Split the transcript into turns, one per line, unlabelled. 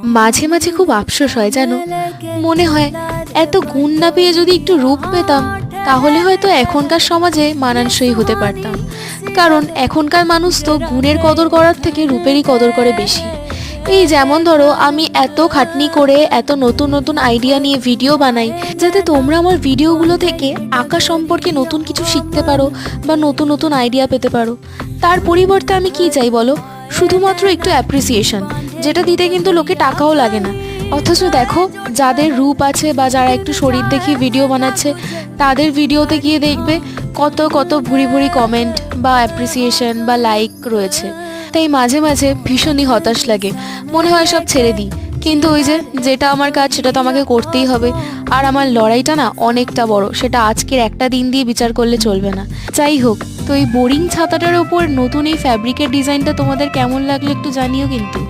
মাঝে মাঝে খুব আফসোস হয়, জানো? মনে হয় এত গুণ না পেয়ে যদি একটু রূপ পেতাম, তাহলে হয়তো এখনকার সমাজে মানানসই হতে পারতাম। কারণ এখনকার মানুষ তো গুণের কদর করার থেকে রূপেরই কদর করে বেশি। এই যেমন ধরো, আমি এত খাটনি করে, এত নতুন নতুন আইডিয়া নিয়ে ভিডিও বানাই, যাতে তোমরা আমার ভিডিওগুলো থেকে আঁকা সম্পর্কে নতুন কিছু শিখতে পারো বা নতুন নতুন আইডিয়া পেতে পারো। তার পরিবর্তে আমি কি চাই বলো? শুধুমাত্র একটু অ্যাপ্রিসিয়েশন যেটা দিতে কিন্তু লোকে টাকাও লাগে না। অথচ দেখো, যাদের রূপ আছে বা যারা একটু শরীর দেখিয়ে ভিডিও বানাচ্ছে, তাদের ভিডিওতে গিয়ে দেখবে কত কত ভুরি ভুরি কমেন্ট বা অ্যাপ্রিসিয়েশন বা লাইক রয়েছে। তাই মাঝে মাঝে ভীষণই হতাশ লাগে। মনে হয় সব ছেড়ে দিই। কিন্তু ওই যে যেটা আমার কাজ, সেটা তো আমাকে করতেই হবে। আর আমার লড়াইটা না অনেকটা বড়, সেটা আজকের একটা দিন দিয়ে বিচার করলে চলবে না। যাই হোক, তো এই বোরিং ছাতাটার ওপর নতুন এই ফ্যাব্রিকের ডিজাইনটা তোমাদের কেমন লাগল একটু জানিও কিন্তু।